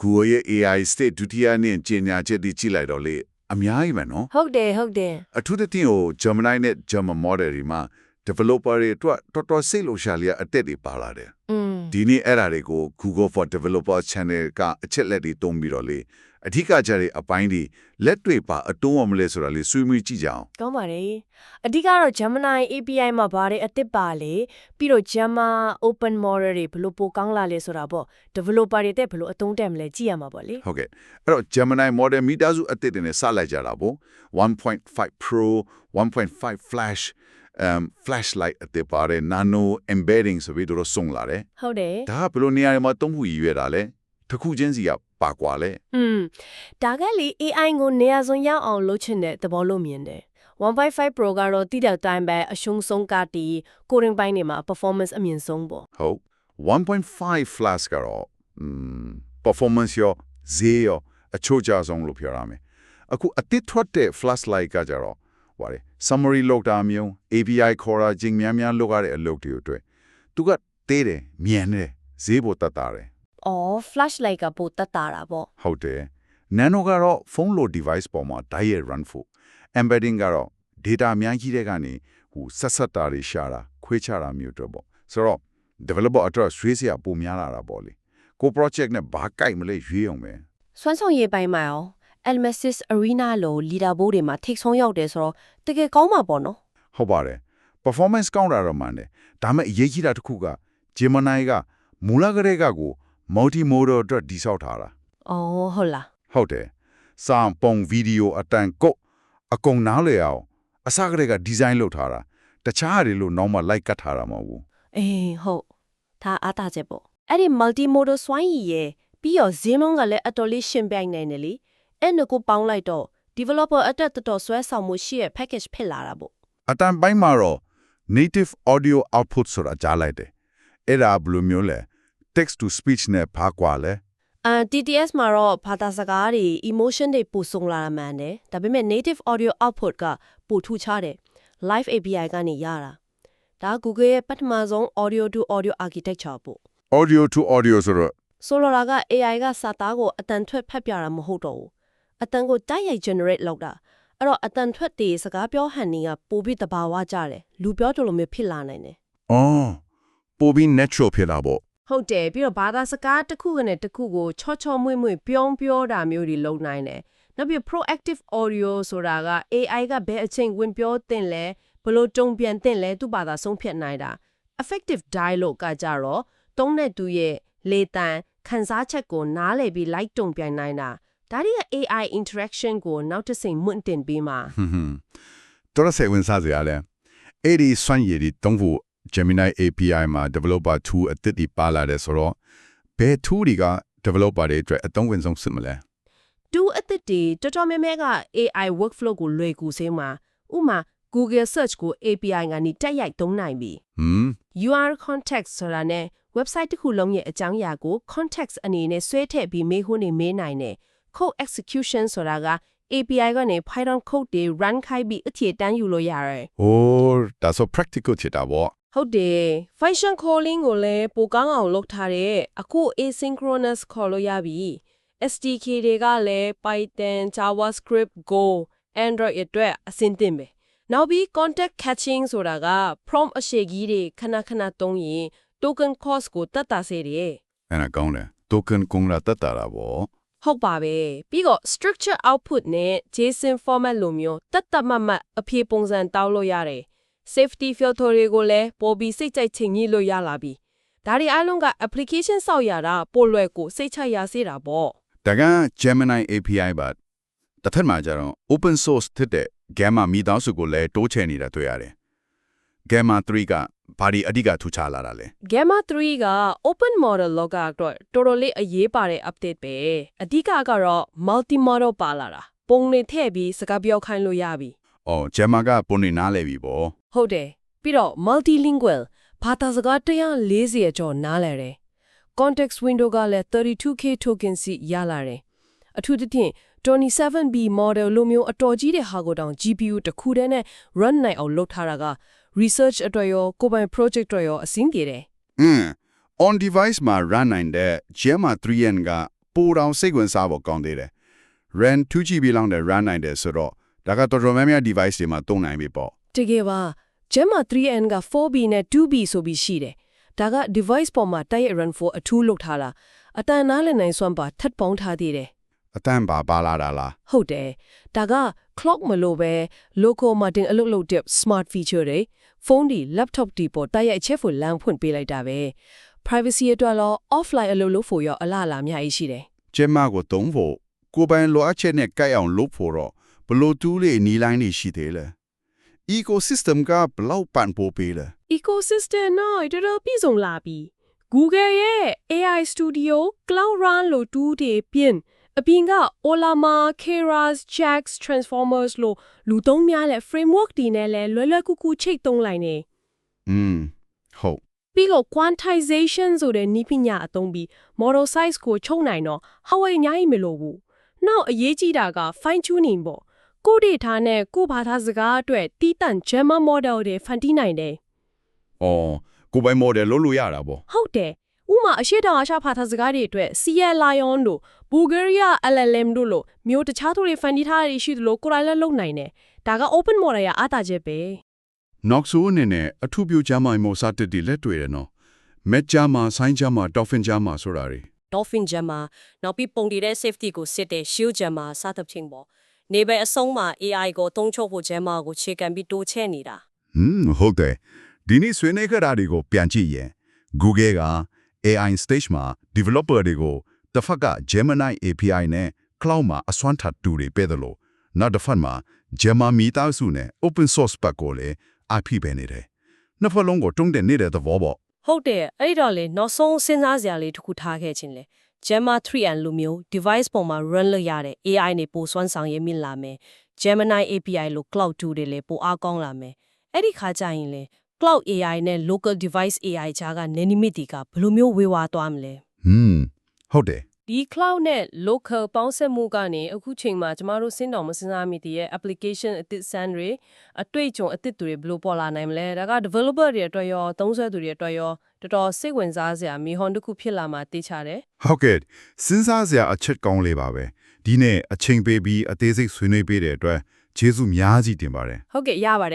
Google ရဲ့ AI state ဒုတိယနေ့ကျညာချက်ဒီကြည့်လိုက်တော့လေအများကြီးပဲနော်ဟုတ်တယ်ဟုတ်တယ်အထူးသဖြင့်ဟို Gemini နဲ့ German model တွေမှာ developer တွေအတွက်တော်တော်စိတ်လို့ရှာလျက်အတက်တွေပါလာတယ်อืม ဒီနေ့အဲ့ဒါတွေကို Google for Developer Channel ကအချက်လက်တွေတုံးပြီးတော့လေအဓိကကြတဲ့အပိုင်းတွေလက်တွေ့ပါအတုံးအောင်မလဲဆိုတာလေဆွေးနွေးကြည့်ကြအောင်ကောင်းပါတယ်အဓိကတော့ Gemini API မှာဗာတဲ့အစ်စ်ပါလေပြီးတော့ Gemma Open Model တွေဘယ်လိုပိုကောင်းလာလဲဆိုတာပေါ့ developer တွေတက်ဘယ်လိုအသုံးတက်မလဲကြည့်ရမှာပေါ့လေဟုတ်ကဲ့အဲ့တော့ Gemini model မိသားစုအသစ်တွေနဲ့စလိုက်ကြတာပေါ့1.5 Pro 1.5 Flash um flashlight အသစ်ပါတယ် nano embedding ဆိုပြီးတော့送လာတယ် ဟုတ်တယ် ဒါကဘယ်လိုနေရာတွေမှာသုံးဖို့ရည်ရွယ်တာလဲတစ်ခုချင်းစီကပါကွာလဲ อืมဒါကလေ AI ကိုနေရာစုံရောက်အောင်လုပ်ချင်တဲ့သဘောလို့မြင်တယ်1.5 Pro ကတော့တိတဲ့အတိုင်းပဲအရှုံးဆုံးကတီကိုရင်ပိုင်းတွေမှာ performance အမြင့်ဆုံးပေါ့ ဟုတ်1.5 flash ကတော့ um performance ရောဈေးရောအချို့ကြဆုံးလို့ပြောရမယ်အခုအသစ်ထွက်တဲ့ flashlight ကကြတော့ ဟိုလေ summary လောက်တာမျိုး API ခေါ်တာဂျင်းများများလောက်ရတဲ့အလုပ်တွေအတွက်သူကသေးတယ်မြန်တယ်ဈေးပေါ်တက်တာတယ်အော် flashlight ကပိုတက်တာတာပေါ့ဟုတ်တယ် nano ကတော့ phone load device ပေါ်မှာ diet run ဖို့ embedding ကတော့ data အများကြီးတဲ့ကနေဟိုဆက်ဆက်တာတွေရှာတာခွဲခြားတာမျိုးတော့ပေါ့ဆိုတော့ developer အတွက်ရွှေးစရာပုံများလာတာပေါ့လေကို project နဲ့ဘာကြိုက်မလဲရွေးအောင်ပဲစွမ်းဆောင်ရည်ပိုင်းမှာရော Elmesis Arena လို့ leaderboard တွေမှာထိတ်ဆုံးရောက်တယ်ဆိုတော့တကယ်ကောင်းမှာပေါ့နော်ဟုတ်ပါတယ် performance ကောင်းတာတော့မှန်တယ်ဒါပေမဲ့အရေးကြီးတာတစ်ခုက Gemini ကမူလကတည်းကကို multi modal အတွက်ဒီဆောက်ထားတာ။အော်ဟုတ်လားဟုတ်တယ်စာပုံဗီဒီယိုအတန်ကုတ်အကုန်နားလည်အောင်အစကတည်းကဒီဇိုင်းလုပ်ထားတာတခြားဟာတွေလို့နောက်မှလိုက်ကတ်ထားတာမဟုတ်ဘူး။အေးဟုတ်။ဒါအားတာချက်ပေါ့။အဲ့ဒီ multimodal စွမ်းရည်ရဲ့ပြီးတော့ဈေးနှုန်းကလည်းအတော်လေးရှင်းပြိုင်နိုင်တယ်လေ။ အဲ့နှစ်ကိုပေါင်းလိုက်တော့ developer အတွက်တော်တော်ဆွဲဆောင်မှုရှိရဲ့ package ဖြစ်လာတာပေါ့အတန်ပိုင်းမှာတော့ native audio output ဆိုတာကြားလိုက်တယ်အဲ့ဒါဘယ်လိုမျိုးလဲ text to speech နဲ့ဘာကွာလဲ။အာ TTS မှာတော့ဘာသာစကားတွေ emotion တွေပို့送လာတာမှန်တယ်။ဒါပေမဲ့ native audio output ကပိုထူခြားတယ်။ live API ကနေရတာ။ဒါ Google ရဲ့ပထမဆုံး audio to audio architecture ပေါ့ audio to audio ဆိုတော့ဆိုလိုတာက AI ကစာသားကိုအတန်ထွက်ဖတ်ပြတာမဟုတ်တော့ဘူး အတန်ကိုတိုက်ရိုက် generate လုပ်တာအဲ့တော့အတန်ထွက်တည်စကားပြောဟန်နေကပိုပြီးတဘာဝကြတယ်လူပြောကြလို့မျိုးဖြစ်လာနိုင်တယ်အော်ပိုပြီး natural ဖြစ်တာပေါ့ဟုတ်တယ်ပြီးတော့ဘာသာစကားတစ်ခုကနဲ့တစ်ခုကိုချော့ချော့မွေ့မွေ့ပြောင်းပြောတာမျိုးတွေလုပ်နိုင်တယ်နောက်ပြီး proactive audio ဆိုတာက AI ကဘယ်အချိန်ဝင်ပြောတင်လဲဘယ်လို့တုံ့ပြန်တင်လဲသူ့ဘာသာဆုံးဖြတ်နိုင်တာ effective dialogue ကကြတော့တုံးတဲ့သူရဲ့လေတံခန်းစားချက်ကိုနားလည်ပြီး like တုံ့ပြန်နိုင်တာ ဒါတွေက AI interaction ကိုနောက်တစ်စိမ်မြင့်တင်ပေးမှာဟွန်းဟွန်းတော်တော်စိတ်ဝင်စားစရာလဲအဲ့ဒီစွမ်းရည်ဒီတုံးဖို့ Gemini API မှာ developer tool အသစ်ဒီပါလာတယ်ဆိုတော့ဘယ် tool တွေက developer တွေအတွက်အသုံးဝင်ဆုံးစစ်မလဲတူအသစ်တွေတော်တော်များများက AI workflow ကိုလွယ်ကူစေမှာဥပမာ Google Search ကို API ကနေတက်ရိုက်သုံးနိုင်ပြီဟမ် UR context ဆိုတာနဲ့ website တစ်ခုလုံးရဲ့အကြောင်းအရာကို context အနေနဲ့ဆွဲထည့်ပြီးမေးခွန်းတွေမေးနိုင်တယ် code execution ဆိုတာက API ကနေ Python code တွေ run ခိုင်းပြီးအထည်တန်းယူလို့ရတယ်။အိုးဒါဆို practical ဖြစ်တာပေါ့ဟုတ်တယ် function calling ကိုလည်းပိုကောင်းအောင်လုပ်ထားတယ်အခု asynchronous ခေါ်လို့ရပြီ SDK တွေကလည်း Python JavaScript Go Android အတွက်အဆင်သင့်ပဲနောက်ပြီး contact catching ဆိုတာက prompt အရှိကြီးတွေခဏခဏသုံးရင် token cost ကိုတက်တာစေတယ်။အဲ့ဒါကောင်းတယ်။ token ကုန်လာတတ်တာတာပေါ့ ဟုတ်ပါပဲပြီးတော့ structure output နဲ့ JSON format လိုမျိုးတတ်တတ်မတ်မတ်အဖြေပုံစံတောင်းလို့ရတယ် safety filter တွေကိုလည်းပိုပြီးစိတ်ကြိုက်ချိန်ကြီးလို့ရလာပြီဒါတွေအားလုံးက application ဆောက်ရတာပိုလွယ်ကိုစိတ်ချရစေတာပေါ့။ဒါက Gemini API ပါတစ်ထက်မှာကျတော့ open source ဖြစ်တဲ့ Gamma မိသားစုကိုလည်းတိုးချဲ့နေတာတွေ့ရတယ်။ Gamma 3ကဘာဒီအဓိကထူခြားလာတာလဲ Gamma 3က open model လောကအတွက်တော်တော်လေးအရေးပါတဲ့ update ပဲအဓိကကတော့ multi model ပါလာတာပုံတွေထည့်ပြီးစကားပြောခိုင်းလို့ရပြီ။အော် Gamma ကပုံနေနားလဲပြီပေါ့ဟုတ်တယ်ပြီးတော့ multilingual ဘာသာစကား140ကျော်နားလည်တယ် context window ကလည်း 32k token စီရလာတယ်အထူးသဖြင့် 27B model လိုမျိုးအတော်ကြီးတဲ့ဟာကိုတောင် GPU တစ်ခုတည်းနဲ့ run နိုင်အောင်လုပ်ထားတာက research အတွက်ရောကိုယ်ပိုင် project အတွက်ရောအဆင်ပြေတယ်။အင်း on device မှာ run နိုင်တဲ့ Gamma 3n ကပိုတောင်စိတ်ဝင်စားဖို့ကောင်းသေးတယ် RAM 2GB လောက်နဲ့ run နိုင်တယ်ဆိုတော့ဒါကတော်တော်များများ device တွေမှာသုံးနိုင်ပြီပေါ့တကယ်ပါ Gemma 3N က 4B နဲ့ 2B ဆိုပြီးရှိတယ်ဒါက device ပေါ်မှာတိုက်ရိုက် run for အထူးလုပ်ထားတာအတန်နားလည်နိုင်စွမ်းပါထပ်ပေါင်းထားသေးတယ် အတန်ပါပါလာတာလားဟုတ်တယ်ဒါက clock မလို့ပဲ local martin အလုပ်လုပ်တဲ့ smart feature တွေဖုန်းဒီ laptop ဒီပေါ်တိုက်ရိုက်ချက်ဖို့လမ်းဖွင့်ပေးလိုက်တာပဲ privacy အတွက်တော့ offline အလုပ်လုပ်ဖို့ရောအလားအလာအများကြီးရှိတယ်ကျမကိုသုံးဖို့ကိုယ်ပိုင်လိုအပ်ချက်နဲ့ကြိုက်အောင်လုပ်ဖို့တော့ဘယ်လို့တူးလေးနီးလိုင်းနေရှိသေးလဲ ecosystem ကဘယ်လောက်ပန်ပိုးပေးလဲ ecosystem တော့တော်တော်ပြည့်စုံလာပြီ Google ရဲ့ AI Studio Cloud Run လို့တူးတွေပြင် အပြင်က Olama, Keras, Jax, Transformers လို့လူသုံးများတဲ့ framework တွေနဲ့လည်းလွယ်လွယ်ကူကူချိတ်သုံးလိုက်နေอืมဟုတ်ပြီးတော့ quantization ဆိုတဲ့နည်းပညာအသုံးပြီး model size ကိုချုပ်နိုင်တော့ Huawei အများကြီးမလိုဘူးနောက်အရေးကြီးတာက fine tuning ပေါ့ကိုယ့် data နဲ့ကိုယ့်ဘာသာစကားအတွက်တီးတန့် Gemma model တွေဖန်တီးနိုင်တယ်အော်ကိုယ်ပိုင် model လုပ်လို့ရတာပေါ့ဟုတ်တယ်။ ဥမာအရှိတောင်အာရှဖာသာစကားတွေအတွက် CL Lion တို့ Bulgaria LLM တို့လို့မျိုးတခြားသူတွေဖန်တီးထားတာရှိသလိုကိုယ်တိုင်လည်းလုပ်နိုင်တယ်။ဒါက open model ရအားတာချက်ပဲနောက်ဆိုအနေနဲ့အထူးပြုကြမှာမို့စတက်တီလက်တွေ့တယ်နော်မက်ကြမှာဆိုင်းကြမှာဒေါ်ဖင်ကြမှာဆိုတာတွေ Dolphin Jammer နောက်ပြီးပုံတည်တဲ့ safety ကိုစစ်တဲ့ Shield Jammer စသဖြင့်ပေါ့နေပဲအဆုံးမှာ AI ကိုသုံးချုပ်ဖို့ Jammer ကိုခြေကန်ပြီးတိုးချဲ့နေတာဟွန်းဟုတ်တယ်ဒီနေ့ဆွေးနွေးကြတာတွေကိုပြန်ကြည့်ရင် Google က AI stage မှာ developer တွေကိုတစ်ဖက်က Gemini API နဲ့ cloud မှာအစွမ်းထပ်တူတွေပေးတယ်လို့နောက်တစ်ဖက်မှာ Gemma မီတာစုနဲ့ open source ဘက်ကိုလည်း IP ပဲနေတယ်နှစ်ဖက်လုံးကိုတုံးတဲ့နေတဲ့သဘောပေါ့ဟုတ်တယ်အဲ့တော့လေနောက်ဆုံးစဉ်းစားစရာလေးတစ်ခုထားခဲ့ခြင်းလေ Gemma 3n လိုမျိုး device ပေါ်မှာ run လုပ်ရတဲ့ AI နဲ့ပိုစွမ်းဆောင်ရည်မြင့်လာမယ် Gemini API လို့ cloud 2တွေလည်းပိုအားကောင်းလာမယ်အဲ့ဒီခါကျရင်လေ cloud AI နဲ့ local device AI ခြားက nanimity ကဘယ်လိုမျိုးဝေဝါးသွားမလဲဟွန်းဟုတ်တယ်ဒီ cloud နဲ့ local ပေါင်းစပ်မှုကနေအခုချိန်မှာကျမတို့စဉ်းတော်မစဉ်းစားမိတဲ့ application အသစ်ဆန်းတွေအတွေ့အကြုံအသစ်တွေဘယ်လိုပေါ်လာနိုင်မလဲဒါက developer တွေအတွက်ရောသုံးစွဲသူတွေအတွက်ရောတော်တော်စိတ်ဝင်စားစရာမိဟွန်တစ်ခုဖြစ်လာမှာသိချတယ်ဟုတ်ကဲ့စဉ်းစားစရာအချက်ကောင်းလေးပါပဲဒီနေ့အချိန်ပေးပြီးအသေးစိတ်ဆွေးနွေးပေးတဲ့အတွက်ကျေးဇူးများကြီးတင်ပါတယ်ဟုတ်ကဲ့ရပါတယ်